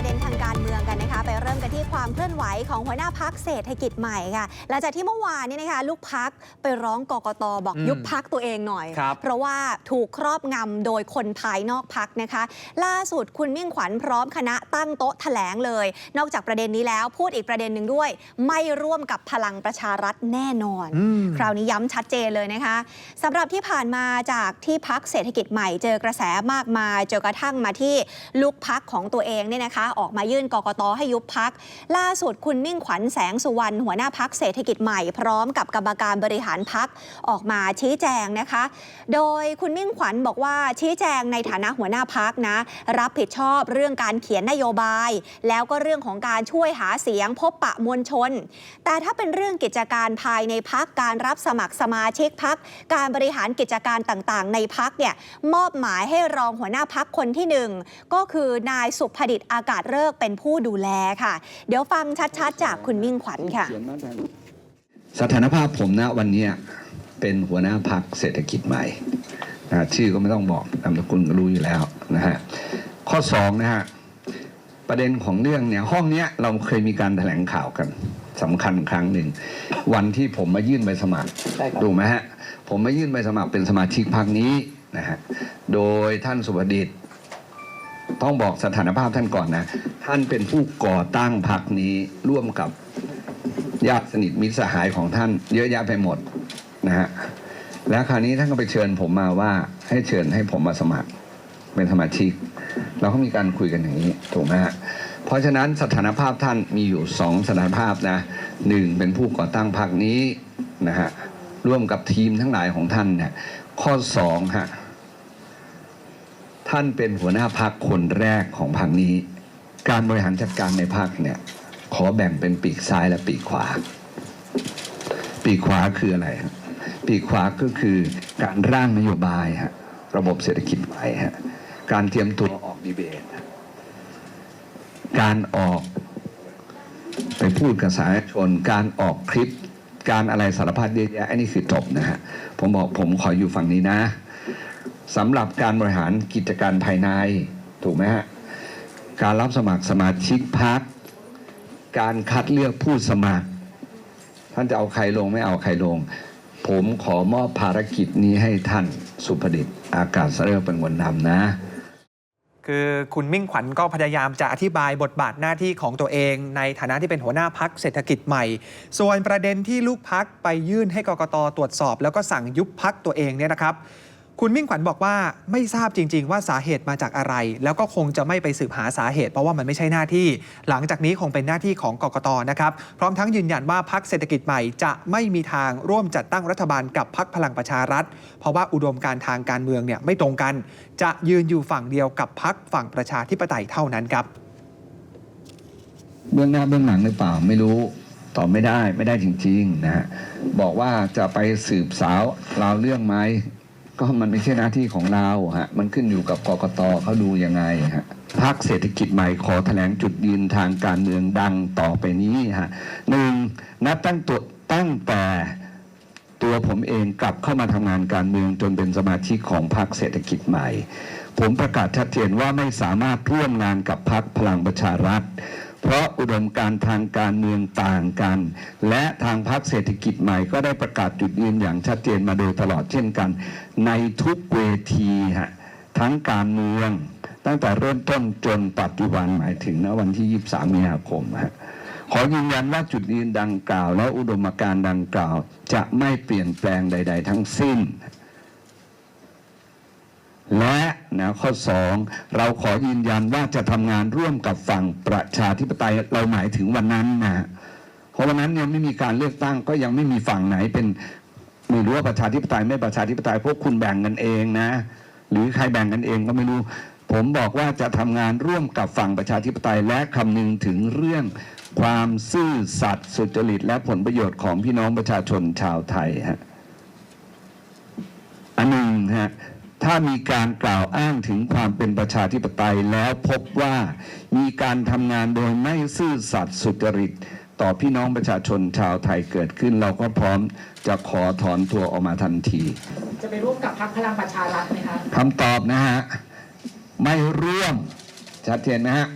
ประเด็นทางการเมืองกันนะคะ ไปเริ่มกันที่ความเคลื่อนไหวของหัวหน้าพักเศรษฐกิจใหม่ค่ะ หลังจากที่เมื่อวานนี้นะคะ ลูกพักไปร้องกกตบอกอืมยุบพักตัวเองหน่อยครับเพราะว่าถูกครอบงำโดยคนภายนอกพักนะคะ ล่าสุดคุณมิ่งขวัญพร้อมคณะตั้งโต๊ะแถลงเลย นอกจากประเด็นนี้แล้วพูดอีกประเด็นหนึ่งด้วย ไม่ร่วมกับพลังประชารัฐแน่นอนอืมคราวนี้ย้ำชัดเจนเลยนะคะสำหรับที่ผ่านมาจากที่พักเศรษฐกิจใหม่เจอกระแสมากมายจนกระทั่งมาที่ลูกพักของตัวเองเนี่ยนะคะออกมายื่นกกตให้ยุบพัก ล่าสุดคุณมิ่งขวัญแสงสุวรรณหัวหน้าพักเศรษฐกิจใหม่พร้อมกับกรรมการบริหารพักออกมาชี้แจงนะคะ โดยคุณมิ่งขวัญบอกว่าชี้แจงในฐานะหัวหน้าพักนะ รับผิดชอบเรื่องการเขียนนโยบาย แล้วก็เรื่องของการช่วยหาเสียงพบปะมวลชน แต่ถ้าเป็นเรื่องกิจการภายในพักการรับสมัครสมาชิกพักการบริหารกิจการต่างๆ ในพักเนี่ยมอบหมายให้รองหัวหน้าพักคนที่หนึ่งก็คือนายสุภดิษฐ์อากาศเลิกษ์เป็นผู้ดูแลค่ะ เดี๋ยวฟังชัดๆ จากคุณมิ่งขวัญค่ะ สถานภาพผมนะวันเนี้ยเป็นหัวหน้าพักเศรษฐกิจใหม่นะชื่อก็ไม่ต้องบอกนามสกุลก็รู้อยู่แล้วนะฮะข้อสองนะฮะประเด็นของเรื่องเนี่ยห้องเนี้ยเราเคยมีการแถลงข่าวกันสำคัญครั้งหนึ่ง วันที่ผมมายื่นใบสมัครใช่ครับถูกไหมฮะผมมายื่นใบสมัครเป็นสมาชิกพักนี้นะฮะโดยท่านสุภดิษฐ์ ต้องบอกสถานภาพท่านก่อนนะ ท่านเป็นผู้ก่อตั้งพักนี้ร่วมกับญาติสนิทมิตรสหายของท่าน เยอะแยะไปหมดนะฮะแล้วคราวนี้ท่านก็ไปเชิญผมมาว่าให้เชิญให้ผมมาสมัครเป็นสมาชิก เราก็มีการคุยกันอย่างนี้ถูกไหมฮะเพราะฉะนั้นสถานภาพท่านมีอยู่สองสถานภาพนะหนึ่งเป็นผู้ก่อตั้งพรรคนี้นะฮะร่วมกับทีมทั้งหลายของท่านเนี่ยข้อสองฮะ ท่านเป็นหัวหน้าพักคนแรกของพรรคนี้ การบริหารจัดการในพรรคเนี่ย ขอแบ่งเป็นปีกซ้ายและปีกขวา ปีกขวาคืออะไรฮะปีกขวาก็คือการร่างนโยบายฮะระบบเศรษฐกิจใหม่ฮะการเตรียมตัวออกดีเบตการออกไปพูดกับสาธารณชน การออกคลิป การอะไรสารพัดเยอะแยะอันนี้คือจบนะฮะผมบอกผมขออยู่ฝั่งนี้นะ สำหรับการบริหารกิจการภายใน ถูกไหมฮะ การรับสมัครสมาชิกพรรคการคัดเลือกผู้สมัคร ท่านจะเอาใครลงไม่เอาใครลง ผมขอมอบภารกิจนี้ให้ท่านสุภดิษฐ์อากาศเริกเป็นคนนำนะคือคุณมิ่งขวัญก็พยายามจะอธิบายบทบาทหน้าที่ของตัวเอง ในฐานะที่เป็นหัวหน้าพักเศรษฐกิจใหม่ ส่วนประเด็นที่ลูกพักไปยื่นให้กกตตรวจสอบ แล้วก็สั่งยุบพักตัวเองเนี่ยนะครับ คุณมิ่งขวัญบอกว่าไม่ทราบจริง ๆ ว่าสาเหตุมาจากอะไร แล้วก็คงจะไม่ไปสืบหาสาเหตุ เพราะว่ามันไม่ใช่หน้าที่ หลังจากนี้คงเป็นหน้าที่ของกกตนะครับ พร้อมทั้งยืนยันว่าพักเศรษฐกิจใหม่จะไม่มีทางร่วมจัดตั้งรัฐบาลกับพักพลังประชารัฐ เพราะว่าอุดมการทางการเมืองเนี่ยไม่ตรงกัน จะยืนอยู่ฝั่งเดียวกับพักฝั่งประชาธิปไตยเท่านั้นครับ เบื้องหน้าเบื้องหลังหรือเปล่าไม่รู้ตอบไม่ได้ไม่ได้จริงๆนะฮะบอกว่าจะไปสืบสาวราวเรื่องไหม ก็มันไม่ใช่หน้าที่ของเราฮะมันขึ้นอยู่กับกกตเขาดูยังไงฮะพักเศรษฐกิจใหม่ขอแถลงจุดยืนทางการเมืองดังต่อไปนี้ฮะหนึ่งนับตั้งตัวตั้งแต่ตัวผมเองกลับเข้ามาทำงานการเมืองจนเป็นสมาชิกของพรรคเศรษฐกิจใหม่ ผมประกาศชัดเจนว่าไม่สามารถร่วมงานกับพรรคพลังประชารัฐ เพราะอุดมการทางการเมืองต่างกัน และทางพรรคเศรษฐกิจใหม่ก็ได้ประกาศจุดยืนอย่างชัดเจนมาโดยตลอดเช่นกัน ในทุกเวทีฮะทั้งการเมือง ตั้งแต่เริ่มต้นจนปัจจุบันหมายถึงณวันที่ 23 มีนาคมฮะขอยืนยันว่าจุดยืนดังกล่าว และอุดมการดังกล่าว จะไม่เปลี่ยนแปลงใด ๆ ทั้งสิ้น และนะข้อสองเราขอยืนยันว่าจะทำงานร่วมกับฝั่งประชาธิปไตยเราหมายถึงวันนั้นนะเพราะวันนั้นยังไม่มีการเลือกตั้งก็ยังไม่มีฝั่งไหนเป็นไม่รู้ว่าประชาธิปไตยไม่ประชาธิปไตยพวกคุณแบ่งกันเองนะ หรือใครแบ่งกันเองก็ไม่รู้ ผมบอกว่าจะทำงานร่วมกับฝั่งประชาธิปไตยและคำนึงถึงเรื่องความซื่อสัตย์สุจริตและผลประโยชน์ของพี่น้องประชาชนชาวไทยฮะอันหนึ่งฮะ ถ้ามีการกล่าวอ้างถึงความเป็นประชาธิปไตยแล้วพบว่ามีการทำงานโดยไม่ซื่อสัตย์สุจริต ต่อพี่น้องประชาชนชาวไทยเกิดขึ้น เราก็พร้อมจะขอถอนตัวออกมาทันที จะไปร่วมกับพรรคพลังประชารัฐไหมคะคำตอบนะฮะ ไม่ร่วมชัดเจนไหมฮะ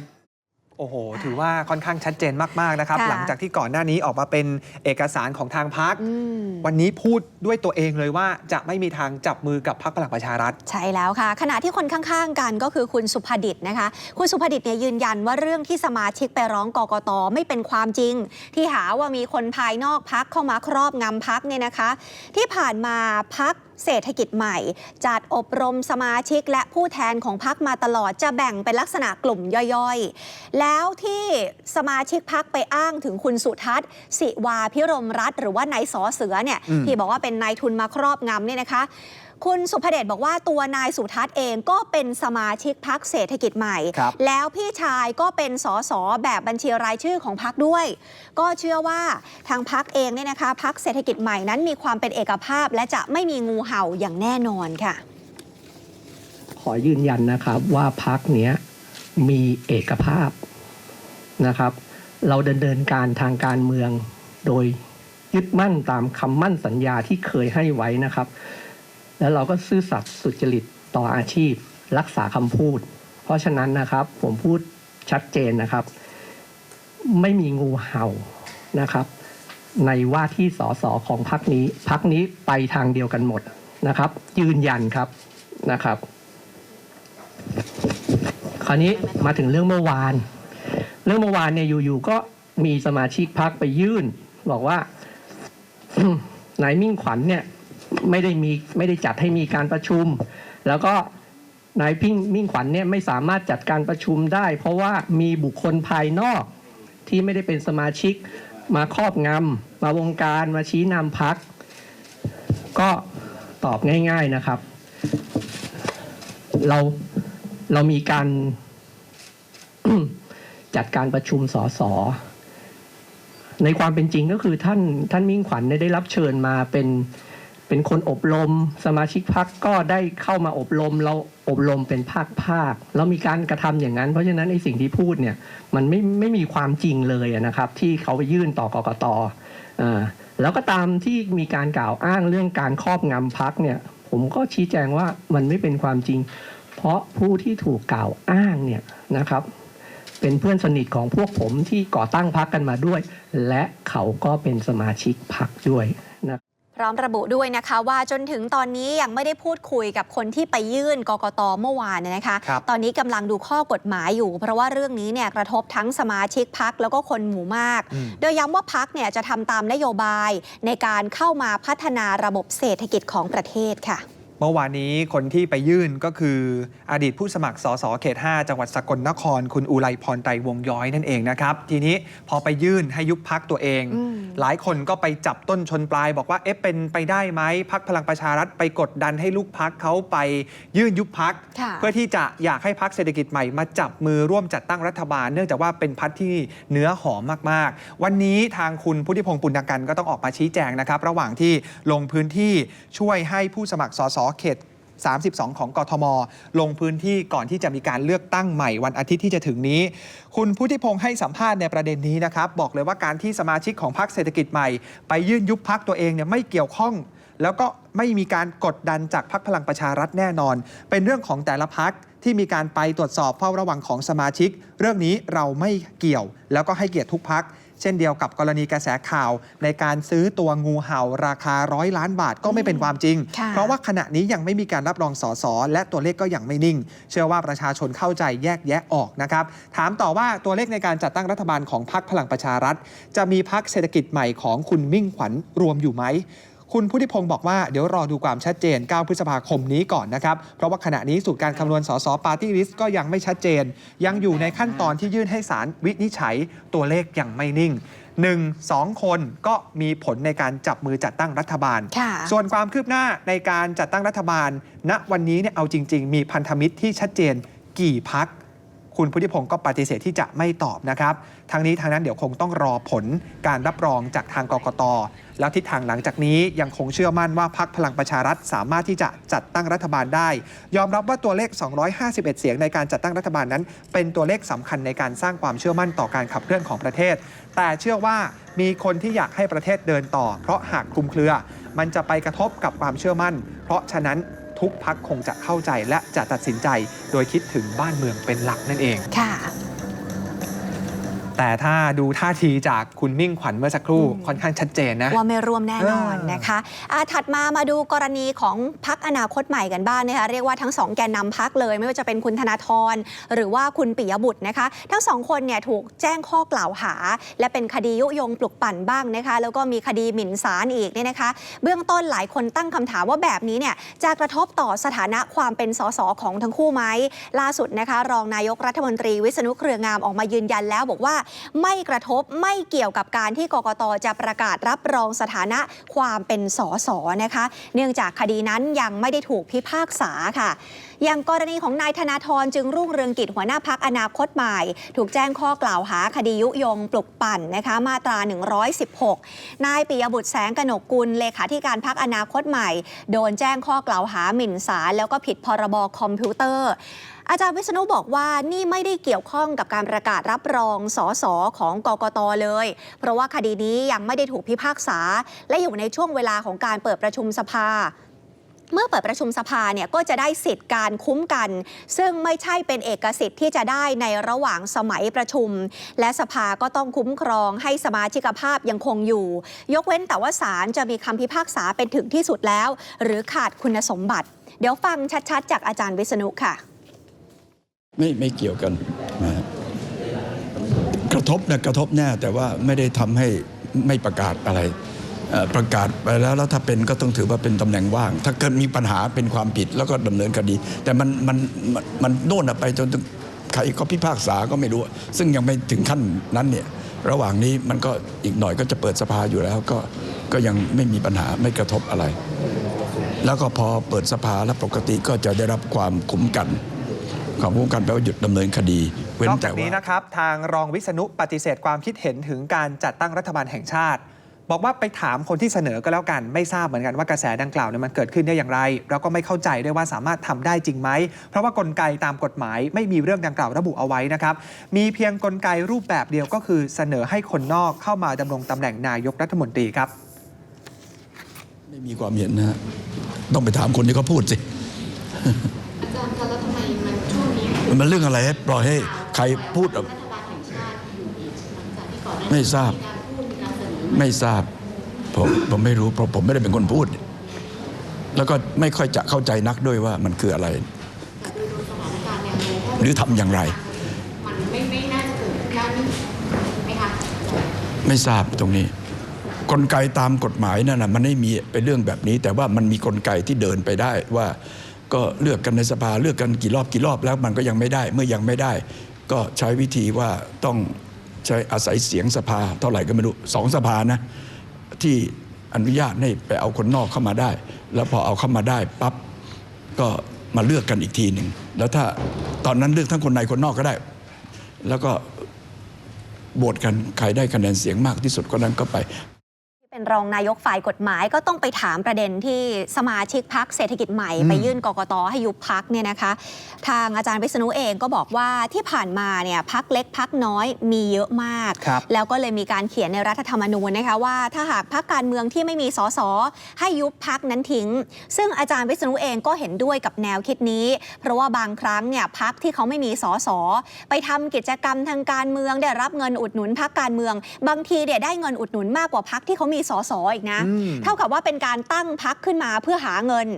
โอ้โห ถือว่าค่อนข้างชัดเจนมากๆนะครับ ค่ะหลังจากที่ก่อนหน้านี้ออกมาเป็นเอกสารของทางพัก อืม วันนี้พูดด้วยตัวเองเลยว่าจะไม่มีทางจับมือกับพักพลังประชารัฐ ใช่แล้วค่ะ ขณะที่คนข้างๆกันก็คือคุณสุภดิษฐ์นะคะ คุณสุภดิษฐ์เนี่ยยืนยันว่าเรื่องที่สมาชิกไปร้องกกตไม่เป็นความจริง ที่หาว่ามีคนภายนอกพักเข้ามาครอบงำพักเนี่ยนะคะ ที่ผ่านมาพักเศรษฐกิจใหม่ จัดอบรมสมาชิกและผู้แทนของพักมาตลอดจะแบ่งเป็นลักษณะกลุ่มย่อยๆ แล้วที่สมาชิกพักไปอ้างถึงคุณสุทัศน์ สิวาพิรมรัฐ หรือว่านายสอเสือเนี่ยที่บอกว่าเป็นนายทุนมาครอบงำเนี่ยนะคะ คุณสุภเดชบอกว่าตัวนายสุทัศน์เองก็เป็นสมาชิกพักเศรษฐกิจใหม่ ครับแล้วพี่ชายก็เป็นสสแบบบัญชีรายชื่อของพักด้วย ก็เชื่อว่าทางพักเองเนี่ยนะคะพักเศรษฐกิจใหม่นั้นมีความเป็นเอกภาพ และจะไม่มีงูเห่าอย่างแน่นอนค่ะ ขอยืนยันนะครับว่าพักเนี้ยมีเอกภาพนะครับ เราดำเนินการทางการเมืองโดยยึดมั่นตามคำมั่นสัญญาที่เคยให้ไว้นะครับ แล้วเราก็ซื่อสัตย์สุจริตต่ออาชีพ รักษาคำพูด เพราะฉะนั้นนะครับผมพูดชัดเจนนะครับ ไม่มีงูเห่านะครับ ในว่าที่สสของพักนี้พักนี้ไปทางเดียวกันหมดนะครับ ยืนยันครับนะครับ คราวนี้มาถึงเรื่องเมื่อวาน เรื่องเมื่อวานเนี่ยอยู่ๆก็มีสมาชิกพักไปยื่น บอกว่านายมิ่งขวัญเนี่ย ไม่ได้มีไม่ได้จัดให้มีการประชุม แล้วก็นายพิงมิ่งขวัญเนี่ยไม่สามารถจัดการประชุมได้ เพราะว่ามีบุคคลภายนอกที่ไม่ได้เป็นสมาชิกมาครอบงำมาวงการมาชี้นำพัก ก็ตอบง่ายๆนะครับ เราเรามีการจัดการประชุมสสในความเป็นจริงก็คือท่านท่านมิ่งขวัญได้รับเชิญมาเป็น เป็นคนอบรม สมาชิกพักก็ได้เข้ามาอบรม เราอบรมเป็นภาคภาคเรามีการกระทำอย่างนั้น เพราะฉะนั้นไอ้สิ่งที่พูดเนี่ยมันไม่ไม่มีความจริงเลยนะครับ ที่เขาไปยื่นต่อกกตอ่าแล้วก็ตามที่มีการกล่าวอ้างเรื่องการครอบงำพักเนี่ย ผมก็ชี้แจงว่ามันไม่เป็นความจริง เพราะผู้ที่ถูกกล่าวอ้างเนี่ยนะครับ เป็นเพื่อนสนิทของพวกผมที่ก่อตั้งพักกันมาด้วย และเขาก็เป็นสมาชิกพักด้วย พร้อมระบุด้วยนะคะว่าจนถึงตอนนี้ยังไม่ได้พูดคุยกับคนที่ไปยื่นกกตเมื่อวานเนี่ยนะคะครับตอนนี้กำลังดูข้อกฎหมายอยู่ เพราะว่าเรื่องนี้เนี่ยกระทบทั้งสมาชิกพักแล้วก็คนหมู่มากอืมโดยย้ำว่าพักเนี่ยจะทำตามนโยบายในการเข้ามาพัฒนาระบบเศรษฐกิจของประเทศค่ะ เมื่อวานนี้คนที่ไปยื่นก็คืออดีตผู้สมัครสสเขต 5 จังหวัดสกลนคร คุณอุไรพรไตรวงย้อยนั่นเองนะครับ ทีนี้พอไปยื่นให้ยุบพักตัวเองอืมหลายคนก็ไปจับต้นชนปลาย บอกว่าเอ๊ะเป็นไปได้ไหมพักพลังประชารัฐไปกดดันให้ลูกพักเขาไปยื่นยุบพักค่ะเพื่อที่จะอยากให้พักเศรษฐกิจใหม่มาจับมือร่วมจัดตั้งรัฐบาล เนื่องจากว่าเป็นพักที่เนื้อหอมมากๆ วันนี้ทางคุณพุทธิพงศ์ปุณกันก็ต้องออกมาชี้แจงนะครับ ระหว่างที่ลงพื้นที่ช่วยให้ผู้สมัครสสเขต 32 ของกทม ลงพื้นที่ก่อนที่จะมีการเลือกตั้งใหม่วันอาทิตย์ที่จะถึงนี้ คุณพุทธิพงศ์ให้สัมภาษณ์ในประเด็นนี้นะครับ บอกเลยว่าการที่สมาชิกของพรรคเศรษฐกิจใหม่ ไปยื่นยุบพักตัวเองเนี่ยไม่เกี่ยวข้อง แล้วก็ไม่มีการกดดันจากพรรคพลังประชารัฐแน่นอน เป็นเรื่องของแต่ละพักที่มีการไปตรวจสอบเฝ้าระวังของสมาชิก เรื่องนี้เราไม่เกี่ยว แล้วก็ให้เกียรติทุกพัก เช่นเดียวกับกรณีกระแสข่าว ในการซื้อตัวงูเห่าราคาร้อยล้านบาทก็ไม่เป็นความจริงค่ะเพราะว่าขณะนี้ยังไม่มีการรับรองสสและตัวเลขก็ยังไม่นิ่ง เชื่อว่าประชาชนเข้าใจแยกแยะออกนะครับถามต่อว่าตัวเลขในการจัดตั้งรัฐบาลของพรรคพลังประชารัฐ จะมีพรรคเศรษฐกิจใหม่ของคุณมิ่งขวัญรวมอยู่ไหม คุณพุทธิพงศ์บอกว่าเดี๋ยวรอดูความชัดเจน 9 พฤษภาคมนี้ก่อนนะครับ เพราะว่าขณะนี้สูตรการคำนวณสสปาร์ตี้ลิสต์ก็ยังไม่ชัดเจน ยังอยู่ในขั้นตอนที่ยื่นให้ศาลวินิจฉัยตัวเลขยังไม่นิ่ง1 2คนก็มีผลในการจับมือจัดตั้งรัฐบาลค่ะส่วนความคืบหน้าในการจัดตั้งรัฐบาล ณวันนี้เนี่ยเอาจริง ๆ มีพันธมิตรที่ชัดเจนกี่พัก คุณพุทธิพงศ์ก็ปฏิเสธที่จะไม่ตอบนะครับ ทางนี้ทางนั้นเดี๋ยวคงต้องรอผลการรับรองจากทางกกต แล้วทิศทางหลังจากนี้ยังคงเชื่อมั่นว่าพักพลังประชารัฐสามารถที่จะจัดตั้งรัฐบาลได้ ยอมรับว่าตัวเลข 251 เสียงในการจัดตั้งรัฐบาลนั้น เป็นตัวเลขสำคัญในการสร้างความเชื่อมั่นต่อการขับเคลื่อนของประเทศ แต่เชื่อว่ามีคนที่อยากให้ประเทศเดินต่อ เพราะหากคลุมเครือ มันจะไปกระทบกับความเชื่อมั่น เพราะฉะนั้น ทุกพักคงจะเข้าใจและจะตัดสินใจ โดยคิดถึงบ้านเมืองเป็นหลักนั่นเองค่ะ แต่ถ้าดูท่าทีจากคุณมิ่งขวัญเมื่อสักครู่ค่อนข้างชัดเจนนะ ว่าไม่ร่วมแน่นอนเออนะคะอ่าถัดมามาดูกรณีของพักอนาคตใหม่กันบ้างนะคะเรียกว่าทั้งสองแกนนำพักเลย ไม่ว่าจะเป็นคุณธนาธรหรือว่าคุณปิยบุตรนะคะ ทั้งสองคนเนี่ยถูกแจ้งข้อกล่าวหา และเป็นคดียุยงปลุกปั่นบ้างนะคะแล้วก็มีคดีหมิ่นศาลอีกเนี่ยนะคะ เบื้องต้นหลายคนตั้งคำถามว่าแบบนี้เนี่ยจะกระทบต่อสถานะความเป็นสสของทั้งคู่ไหมล่าสุดนะคะ รองนายกรัฐมนตรีวิษณุเครืองามออกมายืนยันแล้วบอกว่าไม่กระทบไม่เกี่ยวกับการที่กกตจะประกาศรับรองสถานะความเป็นสสนะคะ เนื่องจากคดีนั้นยังไม่ได้ถูกพิพากษาค่ะอย่างกรณีของนายธนาธรจึงรุ่งเรืองกิจหัวหน้าพักอนาคตใหม่ ถูกแจ้งข้อกล่าวหาคดียุยงปลุกปั่นนะคะมาตรา 116 นายปิยบุตรแสงกนกกุลเลขาธิการพักอนาคตใหม่ โดนแจ้งข้อกล่าวหาหมิ่นศาลแล้วก็ผิดพรบคอมพิวเตอร์ อาจารย์วิษณุบอกว่านี่ไม่ได้เกี่ยวข้องกับการประกาศรับรองสอสอของกกตเลย เพราะว่าคดีนี้ยังไม่ได้ถูกพิพากษา และอยู่ในช่วงเวลาของการเปิดประชุมสภาเมื่อเปิดประชุมสภาเนี่ยก็จะได้สิทธิ์การคุ้มกัน ซึ่งไม่ใช่เป็นเอกสิทธิ์ที่จะได้ในระหว่างสมัยประชุม และสภาก็ต้องคุ้มครองให้สมาชิกภาพยังคงอยู่ ยกเว้นแต่ว่าศาลจะมีคำพิพากษาเป็นถึงที่สุดแล้ว หรือขาดคุณสมบัติ เดี๋ยวฟังชัดๆ จากอาจารย์วิษณุค่ะ ไม่ไม่เกี่ยวกันนะกระทบนะกระทบแน่แต่ว่าไม่ได้ทำให้ไม่ประกาศอะไร ประกาศไปแล้วแล้วถ้าเป็นก็ต้องถือว่าเป็นตำแหน่งว่าง ถ้าเกิดมีปัญหาเป็นความผิดแล้วก็ดำเนินคดี แต่มันมันมันโน่นไปจนถึงใครก็พิพากษาก็ไม่รู้ ซึ่งยังไม่ถึงขั้นนั้นเนี่ยระหว่างนี้มันก็อีกหน่อยก็จะเปิดสภาอยู่แล้วก็ก็ยังไม่มีปัญหาไม่กระทบอะไร แล้วก็พอเปิดสภาแล้วปกติก็จะได้รับความคุ้มกัน ความคุ้มกันแปลว่าหยุดดำเนินคดี เว้นนอกแต่จากนี้ว่านะครับทางรองวิษณุปฏิเสธความคิดเห็นถึงการจัดตั้งรัฐบาลแห่งชาติ บอกว่าไปถามคนที่เสนอก็แล้วกันไม่ทราบเหมือนกันว่ากระแสดังกล่าวเนี่ยมันเกิดขึ้นได้อย่างไร แล้วก็ไม่เข้าใจด้วยว่าสามารถทำได้จริงไหม เพราะว่ากลไกตามกฎหมาย ไม่มีเรื่องดังกล่าวระบุเอาไว้นะครับมีเพียงกลไกรูปแบบเดียวก็คือเสนอให้คนนอกเข้ามาดำรงตำแหน่งนายกรัฐมนตรีครับไม่มีความเห็นนะฮะต้องไปถามคนที่เขาพูดสิอาจารย์คะแล้วทำไมมันช่ วงนี้มันเรื่องอะไรให้ปล่อยให้ใครพูดอะรัฐบาลแห่งชาติอยู่อีกหลังจากที่ก่อนหน้านี้ไม่ทราบมีการพูดมีการเสนอไม่ทราบ ผมผมไม่รู้เพราะผมไม่ได้เป็นคนพูด แล้วก็ไม่ค่อยจะเข้าใจนักด้วยว่ามันคืออะไรแต่โดยสถานการณ์แนวโน้มถ้าหรือทำอย่างไรมันไม่ไม่น่าจะเกิดการนี้ไหมคะไม่ทราบตรงนี้ กลไกตามกฎหมายนั่นนะมันไม่มีเป็นเรื่องแบบนี้ แต่ว่ามันมีกลไกที่เดินไปได้ว่า ก็เลือกกันในสภาเลือกกันกี่รอบกี่รอบแล้วมันก็ยังไม่ได้เมื่อยังไม่ได้ ก็ใช้วิธีว่าต้องใช้อาศัยเสียงสภาเท่าไหร่ก็ไม่รู้สองสภานะที่อนุญาตให้ไปเอาคนนอกเข้ามาได้ แล้วพอเอาเข้ามาได้ปั๊บก็มาเลือกกันอีกทีหนึ่งแล้วถ้าตอนนั้นเลือกทั้งคนในคนนอกก็ได้ แล้วก็โหวตกันใครได้คะแนนเสียงมากที่สุดก็นั้นก็ไป เป็นรองนายกฝ่ายกฎหมายก็ต้องไปถามประเด็นที่สมาชิกพักเศรษฐกิจใหม่ไปยื่นกกตให้ยุบพักเนี่ยนะคะ ทางอาจารย์วิษณุเองก็บอกว่าที่ผ่านมาเนี่ยพักเล็กพักน้อยมีเยอะมากครับแล้วก็เลยมีการเขียนในรัฐธรรมนูญนะคะว่าถ้าหากพักการเมืองที่ไม่มีสสให้ยุบพักนั้นทิ้ง ซึ่งอาจารย์วิษณุเองก็เห็นด้วยกับแนวคิดนี้ เพราะว่าบางครั้งเนี่ยพักที่เขาไม่มีสสไปทำกิจกรรมทางการเมืองได้รับเงินอุดหนุนพักการเมือง บางทีเนี่ยได้เงินอุดหนุนมากกว่าพักที่เขามีสสอีกนะอืมเท่ากับว่าเป็นการตั้งพักขึ้นมาเพื่อหาเงิน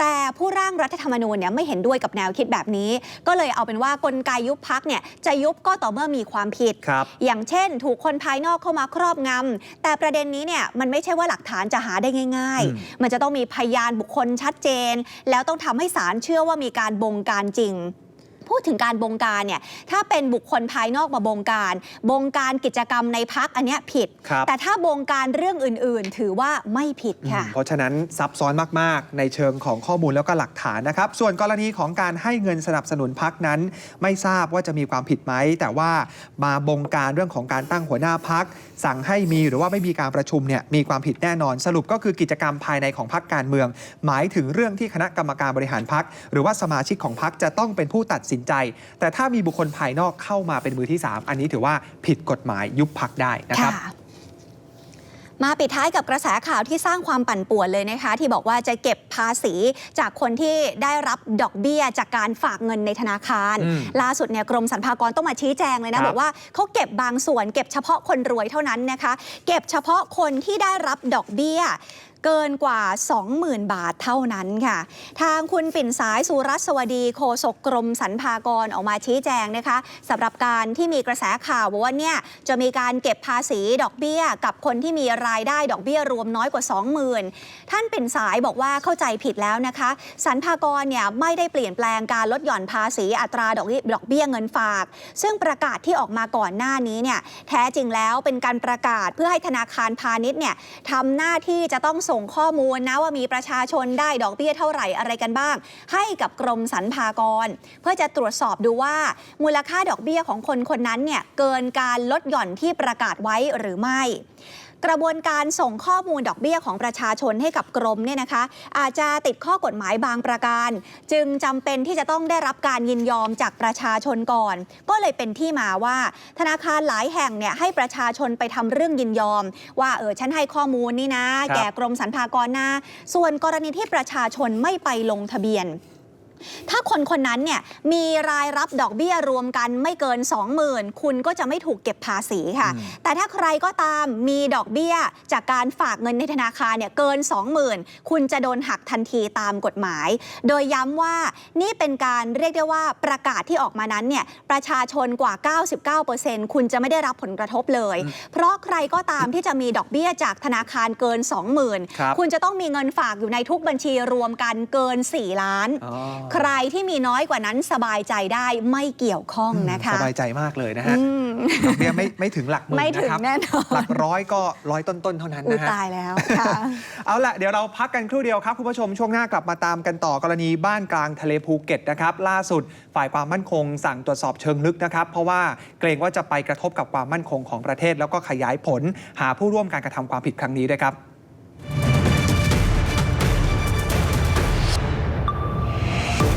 แต่ผู้ร่างรัฐธรรมนูญเนี่ยไม่เห็นด้วยกับแนวคิดแบบนี้ ก็เลยเอาเป็นว่ากลไกยุบพักเนี่ยจะยุบก็ต่อเมื่อมีความผิดครับอย่างเช่น ถูกคนภายนอกเข้ามาครอบงำแต่ประเด็นนี้เนี่ยมันไม่ใช่ว่าหลักฐานจะหาได้ง่ายอืมๆมันจะต้องมีพยานบุคคลชัดเจน แล้วต้องทำให้ศาลเชื่อว่ามีการบงการจริง พูดถึงการบงการเนี่ยถ้าเป็นบุคคลภายนอกมาบงการ บงการกิจกรรมในพักอันเนี้ยผิด ครับ แต่ถ้าบงการเรื่องอื่น ๆ ถือว่าไม่ผิดค่ะ เพราะฉะนั้นซับซ้อนมาก ๆ ในเชิงของข้อมูลแล้วก็หลักฐานนะครับ ส่วนกรณีของการให้เงินสนับสนุนพักนั้น ไม่ทราบว่าจะมีความผิดไหม แต่ว่ามาบงการเรื่องของการตั้งหัวหน้าพัก สั่งให้มีหรือว่าไม่มีการประชุมเนี่ยมีความผิดแน่นอน สรุปก็คือกิจกรรมภายในของพักการเมือง หมายถึงเรื่องที่คณะกรรมการบริหารพักหรือว่าสมาชิกของพักจะต้องเป็นผู้ตัดสินใจ แต่ถ้ามีบุคคลภายนอกเข้ามาเป็นมือที่สามอันนี้ถือว่าผิดกฎหมายยุบพักได้นะครับค่ะมาปิดท้ายกับกระแสข่าวที่สร้างความปั่นป่วนเลยนะคะ ที่บอกว่าจะเก็บภาษีจากคนที่ได้รับดอกเบี้ยจากการฝากเงินในธนาคารอืมล่าสุดเนี่ยกรมสรรพากรต้องมาชี้แจงเลยครันะบบอกว่าเขาเก็บบางส่วน เก็บเฉพาะคนรวยเท่านั้นนะคะ เก็บเฉพาะคนที่ได้รับดอกเบี้ยเกินกว่า 20,000 บาทเท่านั้นค่ะ ทางคุณปิ่นสายสุรัสวดีโฆษกกรมสรรพากรออกมาชี้แจงนะคะสำหรับการที่มีกระแสข่าวบอกว่าเนี่ยจะมีการเก็บภาษีดอกเบี้ย กับคนที่มีรายได้ดอกเบี้ยรวมน้อยกว่า 20,000 ท่านปิ่นสายบอกว่าเข้าใจผิดแล้วนะคะสรรพากรเนี่ยไม่ได้เปลี่ยนแปลงการลดหย่อนภาษีอัตราดอกดอกเบี้ยเงินฝาก ซึ่งประกาศที่ออกมาก่อนหน้านี้เนี่ยแท้จริงแล้วเป็นการประกาศเพื่อให้ธนาคารพาณิชย์เนี่ยทำหน้าที่จะต้องส่งข้อมูลนะว่ามีประชาชนได้ดอกเบี้ยเท่าไหร่อะไรกันบ้าง ให้กับกรมสรรพากร เพื่อจะตรวจสอบดูว่า มูลค่าดอกเบี้ยของคนคนนั้นเนี่ยเกินการลดหย่อนที่ประกาศไว้หรือไม่ กระบวนการส่งข้อมูลดอกเบี้ยของประชาชนให้กับกรมเนี่ยนะคะ อาจจะติดข้อกฎหมายบางประการ จึงจำเป็นที่จะต้องได้รับการยินยอมจากประชาชนก่อน ก็เลยเป็นที่มาว่า ธนาคารหลายแห่งเนี่ยให้ประชาชนไปทำเรื่องยินยอม ว่าเออฉันให้ข้อมูลนี่นะครับแก่กรมสรรพากรนะส่วนกรณีที่ประชาชนไม่ไปลงทะเบียน ถ้าคนคนนั้นเนี่ยมีรายรับดอกเบี้ยรวมกันไม่เกิน 20,000 คุณก็จะไม่ถูกเก็บภาษีค่ะอืมแต่ถ้าใครก็ตามมีดอกเบี้ยจากการฝากเงินในธนาคารเนี่ยเกิน 20,000 คุณจะโดนหักทันทีตามกฎหมาย โดยย้ำว่านี่เป็นการเรียกได้ว่าประกาศที่ออกมานั้นเนี่ยประชาชนกว่า 99%คุณจะไม่ได้รับผลกระทบเลย เพราะใครก็ตามที่จะมีดอกเบี้ยจากธนาคารเกิน 20,000ครับคุณจะต้องมีเงินฝากอยู่ในทุกบัญชีรวมกันเกิน 4 ล้านอ๋อใครที่มีน้อยกว่านั้นสบายใจได้ไม่เกี่ยวข้องนะคะ สบายใจมากเลยนะฮะอืมดอกเบี้ยไม่ไม่ถึงหลักหมื่นไม่ถึงนะครับแน่นอนหลักร้อยก็ร้อยต้นๆเท่านั้นอุยนะฮะตายแล้วค่ะเอาล่ะเดี๋ยวเราพักกันครู่เดียวครับคุณผู้ชมช่วงหน้ากลับมาตามกันต่อกรณีบ้านกลางทะเลภูเก็ตนะครับล่าสุดฝ่ายความมั่นคงสั่งตรวจสอบเชิงลึกนะครับ เพราะว่าเกรงว่าจะไปกระทบกับความมั่นคงของประเทศ แล้วก็ขยายผลหาผู้ร่วมการกระทำความผิดครั้งนี้ด้วยครับ